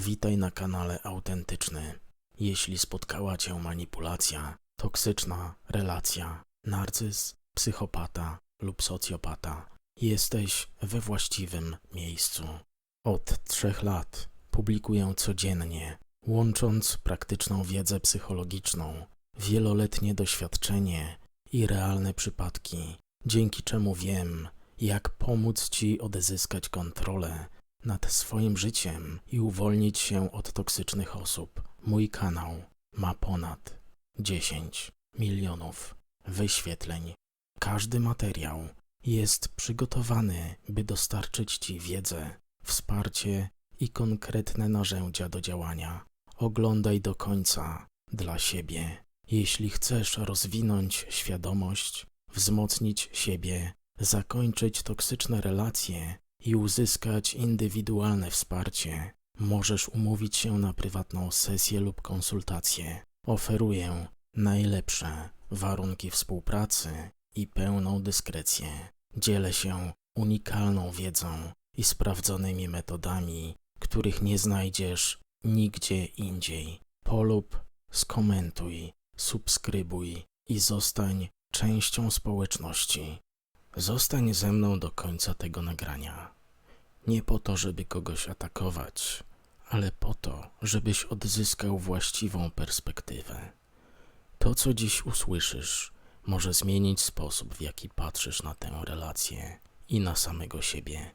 Witaj na kanale Autentyczny. Jeśli spotkała Cię manipulacja, toksyczna relacja, narcyz, psychopata lub socjopata, jesteś we właściwym miejscu. Od trzech lat publikuję codziennie, łącząc praktyczną wiedzę psychologiczną, wieloletnie doświadczenie i realne przypadki, dzięki czemu wiem, jak pomóc Ci odzyskać kontrolę nad swoim życiem i uwolnić się od toksycznych osób. Mój kanał ma ponad 10 milionów wyświetleń. Każdy materiał jest przygotowany, by dostarczyć Ci wiedzę, wsparcie i konkretne narzędzia do działania. Oglądaj do końca dla siebie. Jeśli chcesz rozwinąć świadomość, wzmocnić siebie, zakończyć toksyczne relacje i uzyskać indywidualne wsparcie, możesz umówić się na prywatną sesję lub konsultację. Oferuję najlepsze warunki współpracy i pełną dyskrecję. Dzielę się unikalną wiedzą i sprawdzonymi metodami, których nie znajdziesz nigdzie indziej. Polub, skomentuj, subskrybuj i zostań częścią społeczności. Zostań ze mną do końca tego nagrania. Nie po to, żeby kogoś atakować, ale po to, żebyś odzyskał właściwą perspektywę. To, co dziś usłyszysz, może zmienić sposób, w jaki patrzysz na tę relację i na samego siebie.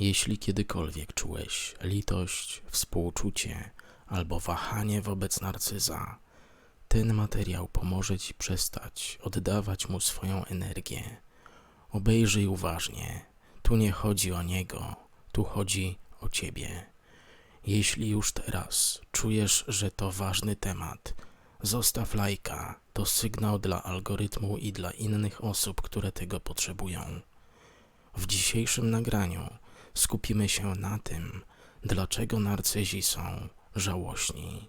Jeśli kiedykolwiek czułeś litość, współczucie albo wahanie wobec narcyza, ten materiał pomoże ci przestać oddawać mu swoją energię. Obejrzyj uważnie. Tu nie chodzi o niego, tu chodzi o ciebie. Jeśli już teraz czujesz, że to ważny temat, zostaw lajka. To sygnał dla algorytmu i dla innych osób, które tego potrzebują. W dzisiejszym nagraniu skupimy się na tym, dlaczego narcyzi są żałośni.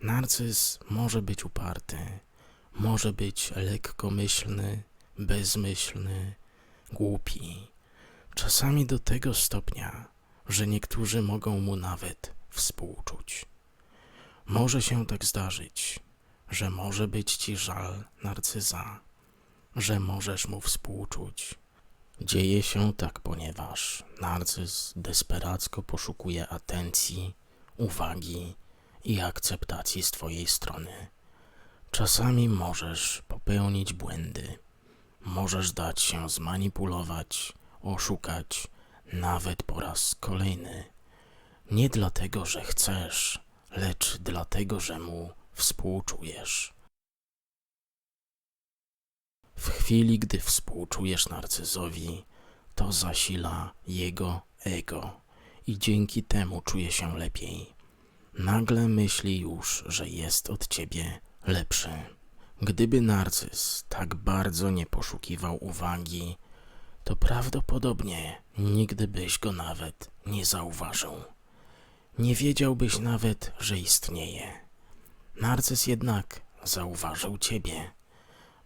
Narcyz może być uparty, może być lekkomyślny, bezmyślny, głupi. Czasami do tego stopnia, że niektórzy mogą mu nawet współczuć. Może się tak zdarzyć, że może być ci żal narcyza, że możesz mu współczuć. Dzieje się tak, ponieważ narcyz desperacko poszukuje atencji, uwagi i akceptacji z twojej strony. Czasami możesz popełnić błędy, możesz dać się zmanipulować, oszukać, nawet po raz kolejny. Nie dlatego, że chcesz, lecz dlatego, że mu współczujesz. W chwili, gdy współczujesz narcyzowi, to zasila jego ego i dzięki temu czuje się lepiej. Nagle myśli już, że jest od ciebie lepszy. Gdyby narcyz tak bardzo nie poszukiwał uwagi, to prawdopodobnie nigdy byś go nawet nie zauważył. Nie wiedziałbyś nawet, że istnieje. Narcyz jednak zauważył ciebie.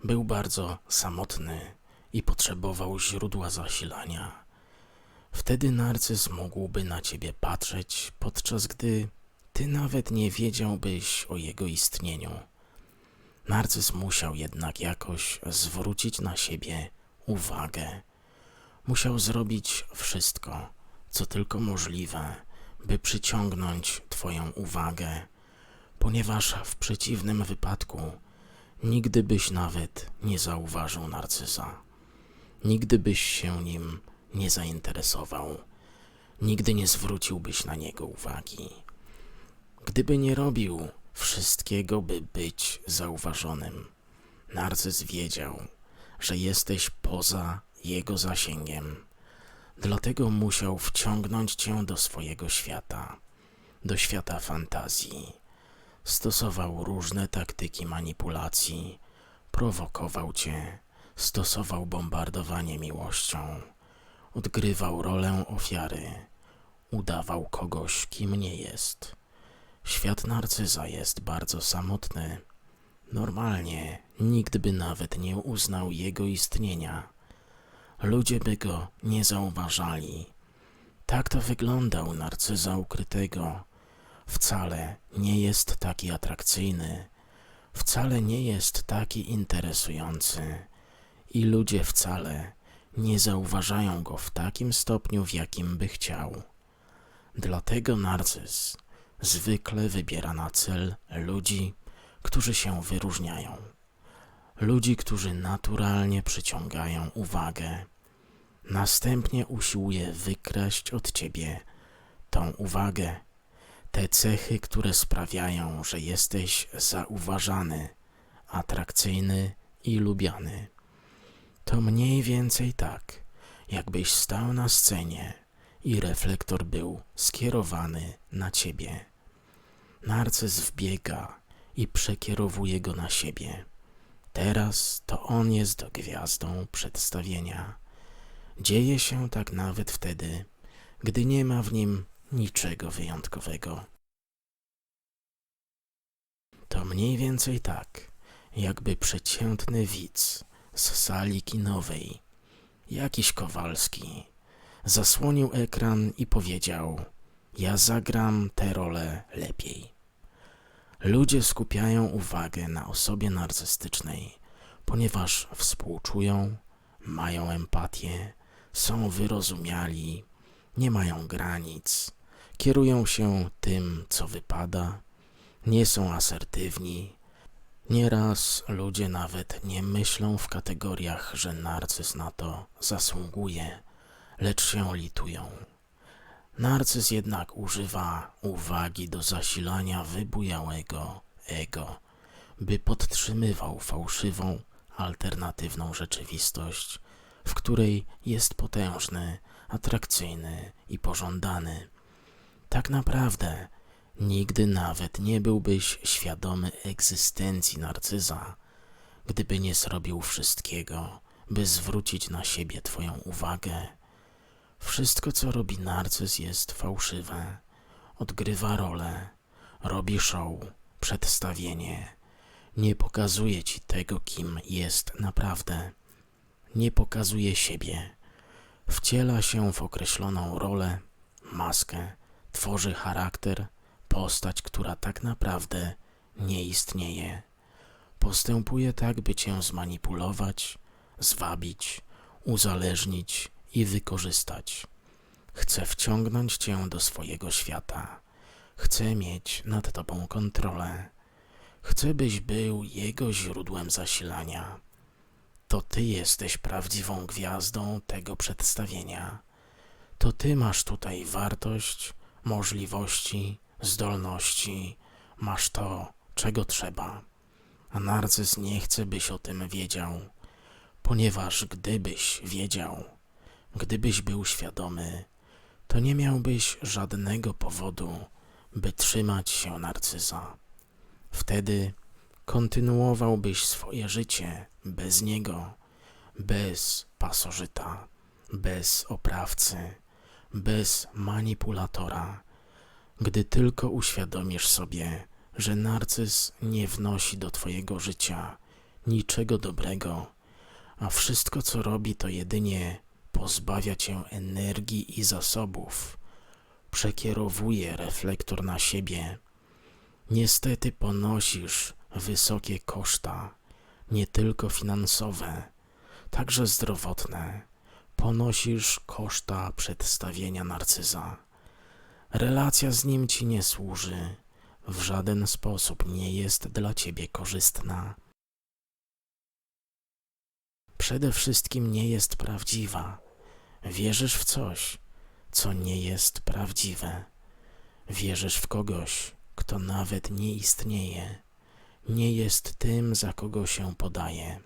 Był bardzo samotny i potrzebował źródła zasilania. Wtedy narcyz mógłby na ciebie patrzeć, podczas gdy ty nawet nie wiedziałbyś o jego istnieniu. Narcyz musiał jednak jakoś zwrócić na siebie uwagę. Musiał zrobić wszystko, co tylko możliwe, by przyciągnąć Twoją uwagę, ponieważ w przeciwnym wypadku nigdy byś nawet nie zauważył narcyza. Nigdy byś się nim nie zainteresował, nigdy nie zwróciłbyś na niego uwagi. Gdyby nie robił wszystkiego, by być zauważonym, narcyz wiedział, że jesteś poza jego zasięgiem. Dlatego musiał wciągnąć cię do swojego świata, do świata fantazji. Stosował różne taktyki manipulacji, prowokował cię, stosował bombardowanie miłością, odgrywał rolę ofiary, udawał kogoś, kim nie jest. Świat narcyza jest bardzo samotny. Normalnie nikt by nawet nie uznał jego istnienia. Ludzie by go nie zauważali. Tak to wygląda u narcyza ukrytego, wcale nie jest taki atrakcyjny, wcale nie jest taki interesujący i ludzie wcale nie zauważają go w takim stopniu, w jakim by chciał. Dlatego narcyz zwykle wybiera na cel ludzi, którzy się wyróżniają, ludzi, którzy naturalnie przyciągają uwagę. Następnie usiłuje wykraść od ciebie tą uwagę, te cechy, które sprawiają, że jesteś zauważany, atrakcyjny i lubiany. To mniej więcej tak, jakbyś stał na scenie i reflektor był skierowany na ciebie. Narcyz wbiega i przekierowuje go na siebie. Teraz to on jest gwiazdą przedstawienia. Dzieje się tak nawet wtedy, gdy nie ma w nim niczego wyjątkowego. To mniej więcej tak, jakby przeciętny widz z sali kinowej, jakiś Kowalski, zasłonił ekran i powiedział: Ja zagram tę rolę lepiej. Ludzie skupiają uwagę na osobie narcystycznej, ponieważ współczują, mają empatię, są wyrozumiali, nie mają granic, kierują się tym, co wypada, nie są asertywni. Nieraz ludzie nawet nie myślą w kategoriach, że narcyz na to zasługuje, lecz się litują. Narcyz jednak używa uwagi do zasilania wybujałego ego, by podtrzymywał fałszywą, alternatywną rzeczywistość, w której jest potężny, atrakcyjny i pożądany. Tak naprawdę nigdy nawet nie byłbyś świadomy egzystencji narcyza, gdyby nie zrobił wszystkiego, by zwrócić na siebie Twoją uwagę. Wszystko, co robi narcyz, jest fałszywe. Odgrywa rolę, robi show, przedstawienie. Nie pokazuje ci tego, kim jest naprawdę. Nie pokazuje siebie. Wciela się w określoną rolę, maskę, tworzy charakter, postać, która tak naprawdę nie istnieje. Postępuje tak, by cię zmanipulować, zwabić, uzależnić i wykorzystać. Chce wciągnąć cię do swojego świata. Chce mieć nad tobą kontrolę. Chce, byś był jego źródłem zasilania. To ty jesteś prawdziwą gwiazdą tego przedstawienia. To ty masz tutaj wartość, możliwości, zdolności, masz to, czego trzeba. A narcyz nie chce, byś o tym wiedział, ponieważ gdybyś wiedział, gdybyś był świadomy, to nie miałbyś żadnego powodu, by trzymać się narcyza. Wtedy kontynuowałbyś swoje życie bez niego, bez pasożyta, bez oprawcy, bez manipulatora, gdy tylko uświadomisz sobie, że narcyz nie wnosi do twojego życia niczego dobrego, a wszystko co robi to jedynie pozbawia cię energii i zasobów, przekierowuje reflektor na siebie. Niestety ponosisz wysokie koszta, nie tylko finansowe, także zdrowotne. Ponosisz koszta przedstawienia narcyza. Relacja z nim ci nie służy, w żaden sposób nie jest dla ciebie korzystna. Przede wszystkim nie jest prawdziwa. Wierzysz w coś, co nie jest prawdziwe. Wierzysz w kogoś, kto nawet nie istnieje, nie jest tym, za kogo się podaje.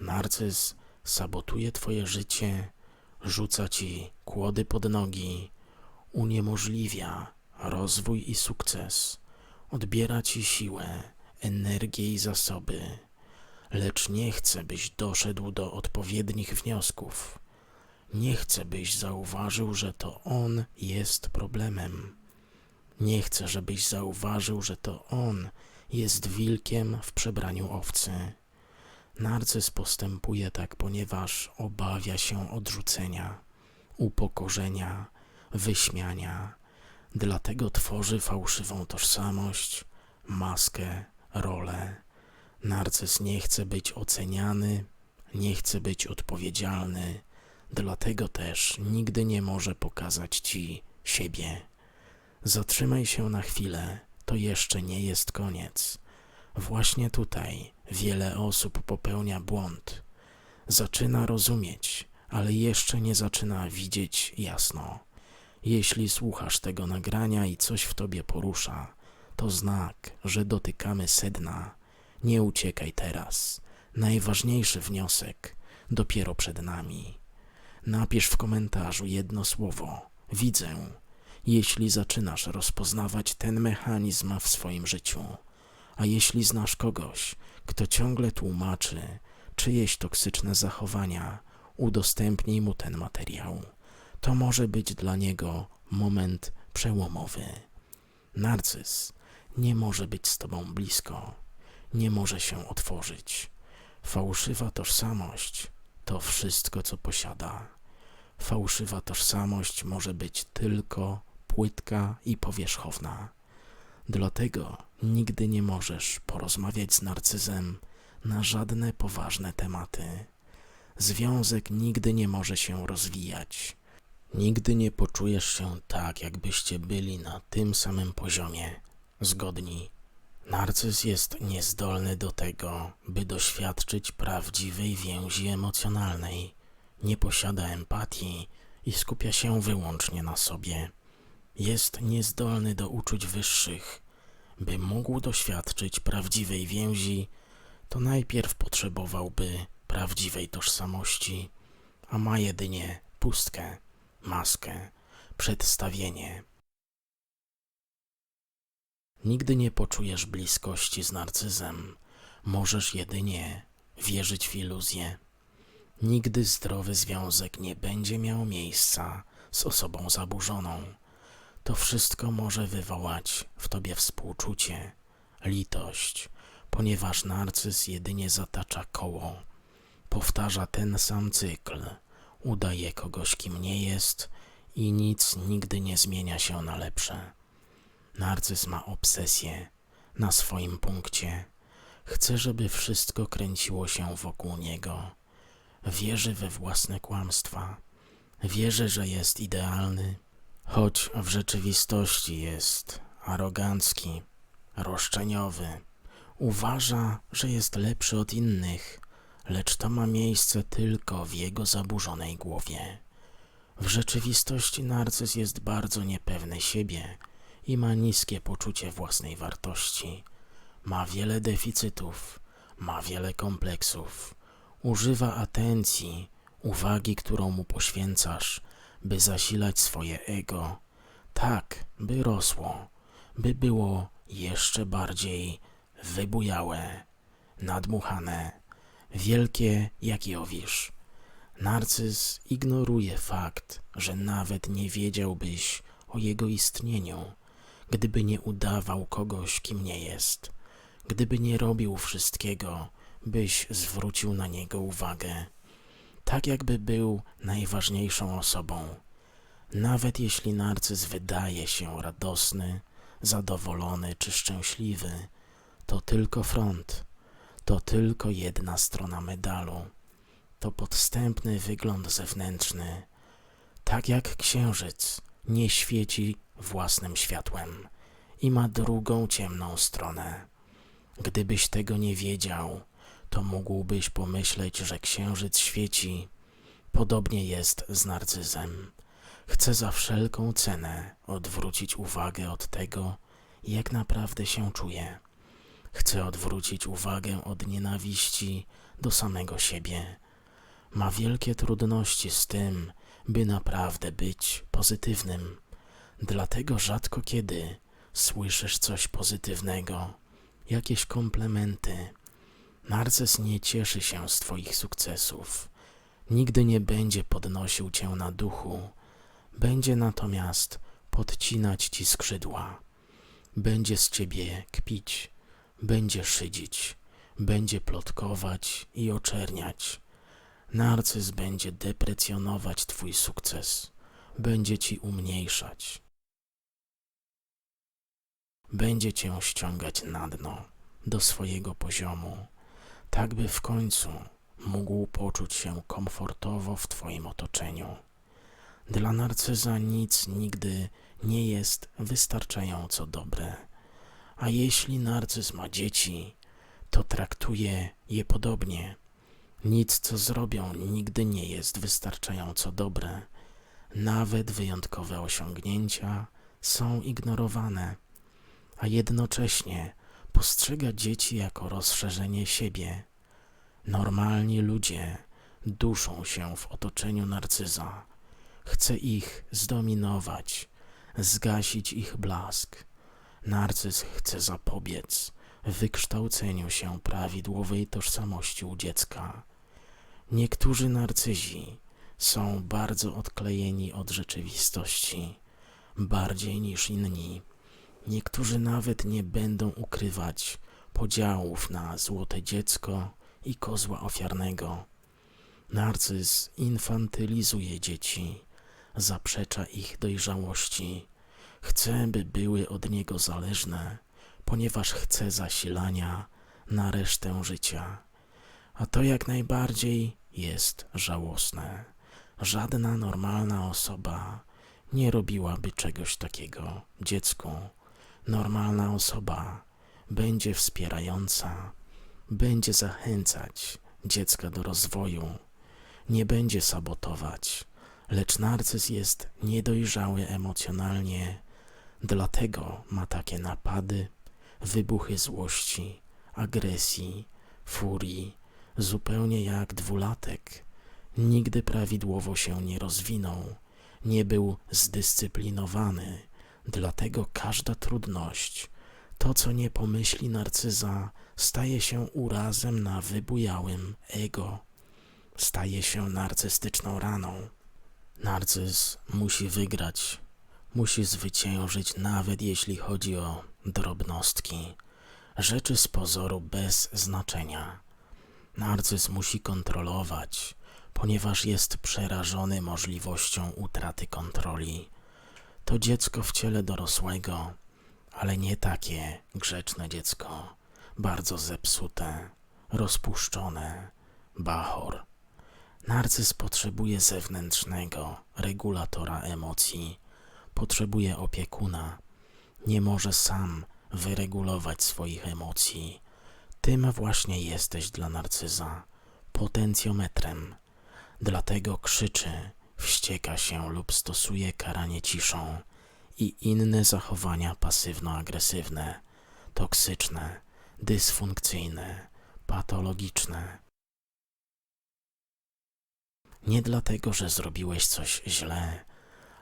Narcyz sabotuje twoje życie, rzuca ci kłody pod nogi, uniemożliwia rozwój i sukces, odbiera ci siłę, energię i zasoby, lecz nie chce, byś doszedł do odpowiednich wniosków. Nie chcę, byś zauważył, że to on jest problemem. Nie chcę, żebyś zauważył, że to on jest wilkiem w przebraniu owcy. Narcyz postępuje tak, ponieważ obawia się odrzucenia, upokorzenia, wyśmiania, Dlatego tworzy fałszywą tożsamość, maskę, rolę. Narcyz nie chce być oceniany, nie chce być odpowiedzialny, dlatego też nigdy nie może pokazać ci siebie. Zatrzymaj się na chwilę, to jeszcze nie jest koniec. Właśnie tutaj wiele osób popełnia błąd. Zaczyna rozumieć, ale jeszcze nie zaczyna widzieć jasno. Jeśli słuchasz tego nagrania i coś w tobie porusza, to znak, że dotykamy sedna. Nie uciekaj teraz. Najważniejszy wniosek dopiero przed nami. Napisz w komentarzu jedno słowo: Widzę. Jeśli zaczynasz rozpoznawać ten mechanizm w swoim życiu, a jeśli znasz kogoś, kto ciągle tłumaczy czyjeś toksyczne zachowania, udostępnij mu ten materiał. To może być dla niego moment przełomowy. Narcyz nie może być z tobą blisko, nie może się otworzyć. Fałszywa tożsamość to wszystko, co posiada. Fałszywa tożsamość może być tylko płytka i powierzchowna. Dlatego nigdy nie możesz porozmawiać z narcyzem na żadne poważne tematy. Związek nigdy nie może się rozwijać. Nigdy nie poczujesz się tak, jakbyście byli na tym samym poziomie, zgodni. Narcyz jest niezdolny do tego, by doświadczyć prawdziwej więzi emocjonalnej. Nie posiada empatii i skupia się wyłącznie na sobie. Jest niezdolny do uczuć wyższych. By mógł doświadczyć prawdziwej więzi, to najpierw potrzebowałby prawdziwej tożsamości, a ma jedynie pustkę, maskę, przedstawienie. Nigdy nie poczujesz bliskości z narcyzem, możesz jedynie wierzyć w iluzję. Nigdy zdrowy związek nie będzie miał miejsca z osobą zaburzoną. To wszystko może wywołać w tobie współczucie, litość, ponieważ narcyz jedynie zatacza koło, powtarza ten sam cykl, udaje kogoś, kim nie jest i nic nigdy nie zmienia się na lepsze. Narcyz ma obsesję na swoim punkcie. Chce, żeby wszystko kręciło się wokół niego. Wierzy we własne kłamstwa. Wierzy, że jest idealny, choć w rzeczywistości jest arogancki, roszczeniowy. Uważa, że jest lepszy od innych, lecz to ma miejsce tylko w jego zaburzonej głowie. W rzeczywistości narcyz jest bardzo niepewny siebie i ma niskie poczucie własnej wartości. Ma wiele deficytów, ma wiele kompleksów. Używa atencji, uwagi, którą mu poświęcasz, by zasilać swoje ego, tak, by rosło, by było jeszcze bardziej wybujałe, nadmuchane, wielkie jak Jowisz. Narcyz ignoruje fakt, że nawet nie wiedziałbyś o jego istnieniu, gdyby nie udawał kogoś, kim nie jest, gdyby nie robił wszystkiego, byś zwrócił na niego uwagę, tak jakby był najważniejszą osobą. Nawet jeśli narcyz wydaje się radosny, zadowolony czy szczęśliwy, to tylko front, to tylko jedna strona medalu, to podstępny wygląd zewnętrzny. Tak jak księżyc nie świeci własnym światłem i ma drugą ciemną stronę. Gdybyś tego nie wiedział, to mógłbyś pomyśleć, że księżyc świeci. Podobnie jest z narcyzem. Chce za wszelką cenę odwrócić uwagę od tego, jak naprawdę się czuje. Chce odwrócić uwagę od nienawiści do samego siebie. Ma wielkie trudności z tym, by naprawdę być pozytywnym. Dlatego rzadko kiedy słyszysz coś pozytywnego, jakieś komplementy. Narcyz nie cieszy się z Twoich sukcesów. Nigdy nie będzie podnosił Cię na duchu, będzie natomiast podcinać Ci skrzydła. Będzie z Ciebie kpić, będzie szydzić, będzie plotkować i oczerniać. Narcyz będzie deprecjonować Twój sukces, będzie Ci umniejszać. będzie cię ściągać na dno, do swojego poziomu, tak by w końcu mógł poczuć się komfortowo w twoim otoczeniu. Dla narcyza nic nigdy nie jest wystarczająco dobre. A jeśli narcyz ma dzieci, to traktuje je podobnie. Nic, co zrobią, nigdy nie jest wystarczająco dobre. Nawet wyjątkowe osiągnięcia są ignorowane, a jednocześnie postrzega dzieci jako rozszerzenie siebie. Normalni ludzie duszą się w otoczeniu narcyza. Chce ich zdominować, zgasić ich blask. Narcyz chce zapobiec wykształceniu się prawidłowej tożsamości u dziecka. Niektórzy narcyzi są bardzo odklejeni od rzeczywistości, bardziej niż inni. Niektórzy nawet nie będą ukrywać podziałów na złote dziecko i kozła ofiarnego. Narcyz infantylizuje dzieci, zaprzecza ich dojrzałości, chce, by były od niego zależne, ponieważ chce zasilania na resztę życia. A to jak najbardziej jest żałosne. Żadna normalna osoba nie robiłaby czegoś takiego dziecku. Normalna osoba będzie wspierająca, będzie zachęcać dziecka do rozwoju, nie będzie sabotować, lecz narcyz jest niedojrzały emocjonalnie, dlatego ma takie napady, wybuchy złości, agresji, furii, zupełnie jak dwulatek. Nigdy prawidłowo się nie rozwinął, nie był zdyscyplinowany, dlatego każda trudność, to co nie pomyśli narcyza, staje się urazem na wybujałym ego, staje się narcystyczną raną. Narcyz musi wygrać, musi zwyciężyć, nawet jeśli chodzi o drobnostki, rzeczy z pozoru bez znaczenia. Narcyz musi kontrolować, ponieważ jest przerażony możliwością utraty kontroli. To dziecko w ciele dorosłego, ale nie takie grzeczne dziecko, bardzo zepsute, rozpuszczone, bachor. Narcyz potrzebuje zewnętrznego regulatora emocji, potrzebuje opiekuna, nie może sam wyregulować swoich emocji. Tym właśnie jesteś dla narcyza, potencjometrem. Dlatego krzyczy, wścieka się lub stosuje karanie ciszą i inne zachowania pasywno-agresywne, toksyczne, dysfunkcyjne, patologiczne. Nie dlatego, że zrobiłeś coś źle,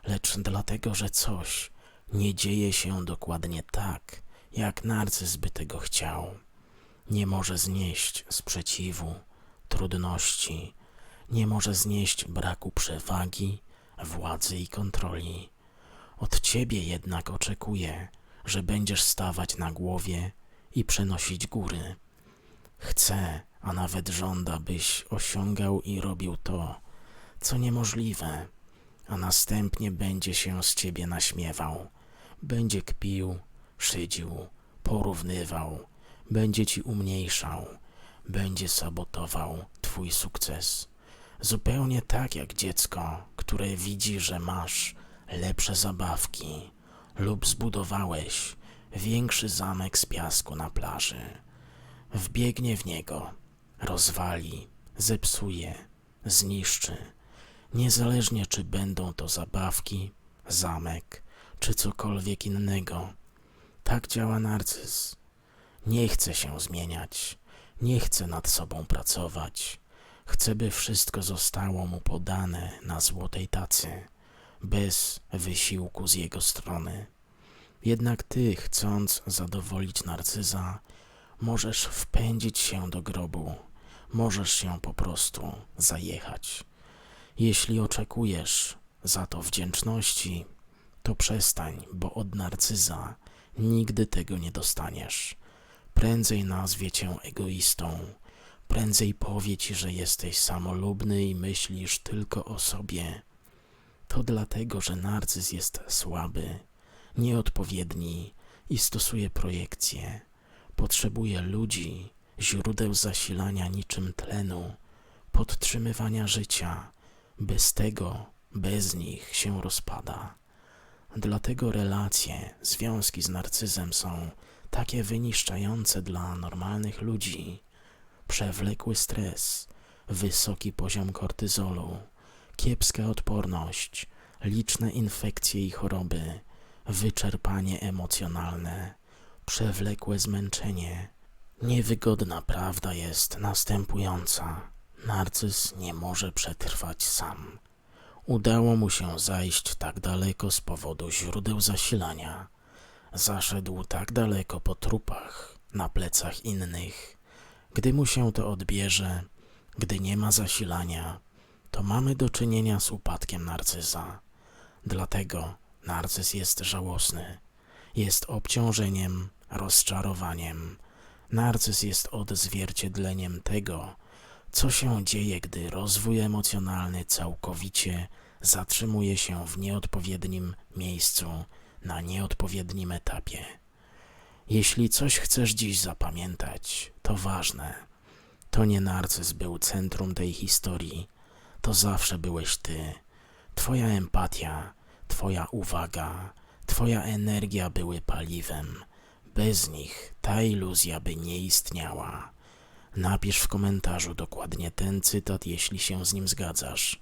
lecz dlatego, że coś nie dzieje się dokładnie tak, jak narcyz by tego chciał. Nie może znieść sprzeciwu, trudności, nie może znieść braku przewagi, władzy i kontroli. Od ciebie jednak oczekuje, że będziesz stawać na głowie i przenosić góry. Chce, a nawet żąda, byś osiągał i robił to, co niemożliwe, a następnie będzie się z ciebie naśmiewał, będzie kpił, szydził, porównywał, będzie ci umniejszał, będzie sabotował twój sukces. Zupełnie tak jak dziecko, które widzi, że masz lepsze zabawki lub zbudowałeś większy zamek z piasku na plaży. Wbiegnie w niego, rozwali, zepsuje, zniszczy, niezależnie czy będą to zabawki, zamek czy cokolwiek innego. Tak działa narcyz. Nie chce się zmieniać, nie chce nad sobą pracować. Chce, by wszystko zostało mu podane na złotej tacy, bez wysiłku z jego strony. Jednak ty, chcąc zadowolić narcyza, możesz wpędzić się do grobu, możesz się po prostu zajechać. Jeśli oczekujesz za to wdzięczności, to przestań, bo od narcyza nigdy tego nie dostaniesz. Prędzej nazwie cię egoistą, prędzej powie ci, że jesteś samolubny i myślisz tylko o sobie. To dlatego, że narcyz jest słaby, nieodpowiedni i stosuje projekcje. Potrzebuje ludzi, źródeł zasilania niczym tlenu, podtrzymywania życia. Bez tego, bez nich się rozpada. Dlatego relacje, związki z narcyzem są takie wyniszczające dla normalnych ludzi. Przewlekły stres, wysoki poziom kortyzolu, kiepska odporność, liczne infekcje i choroby, wyczerpanie emocjonalne, przewlekłe zmęczenie. Niewygodna prawda jest następująca. Narcyz nie może przetrwać sam. Udało mu się zajść tak daleko z powodu źródeł zasilania. Zaszedł tak daleko po trupach, na plecach innych. Gdy mu się to odbierze, gdy nie ma zasilania, to mamy do czynienia z upadkiem narcyza. Dlatego narcyz jest żałosny, jest obciążeniem, rozczarowaniem. Narcyz jest odzwierciedleniem tego, co się dzieje, gdy rozwój emocjonalny całkowicie zatrzymuje się w nieodpowiednim miejscu, na nieodpowiednim etapie. Jeśli coś chcesz dziś zapamiętać, to ważne. To nie narcyz był centrum tej historii, to zawsze byłeś ty. Twoja empatia, twoja uwaga, twoja energia były paliwem. Bez nich ta iluzja by nie istniała. Napisz w komentarzu dokładnie ten cytat, jeśli się z nim zgadzasz.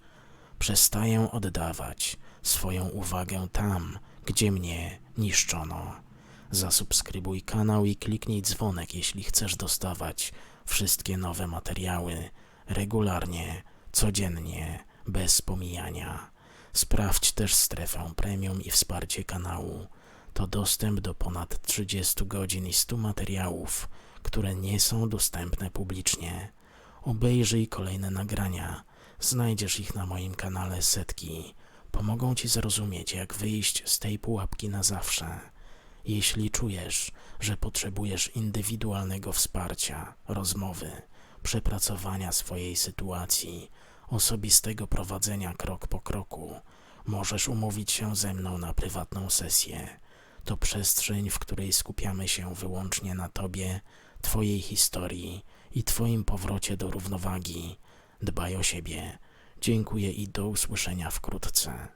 Przestaję oddawać swoją uwagę tam, gdzie mnie niszczono. Zasubskrybuj kanał i kliknij dzwonek, jeśli chcesz dostawać wszystkie nowe materiały regularnie, codziennie, bez pomijania. Sprawdź też strefę premium i wsparcie kanału. To dostęp do ponad 30 godzin i 100 materiałów, które nie są dostępne publicznie. Obejrzyj kolejne nagrania. Znajdziesz ich na moim kanale setki. Pomogą ci zrozumieć, jak wyjść z tej pułapki na zawsze. Jeśli czujesz, że potrzebujesz indywidualnego wsparcia, rozmowy, przepracowania swojej sytuacji, osobistego prowadzenia krok po kroku, możesz umówić się ze mną na prywatną sesję. To przestrzeń, w której skupiamy się wyłącznie na Tobie, Twojej historii i Twoim powrocie do równowagi. Dbaj o siebie. Dziękuję i do usłyszenia wkrótce.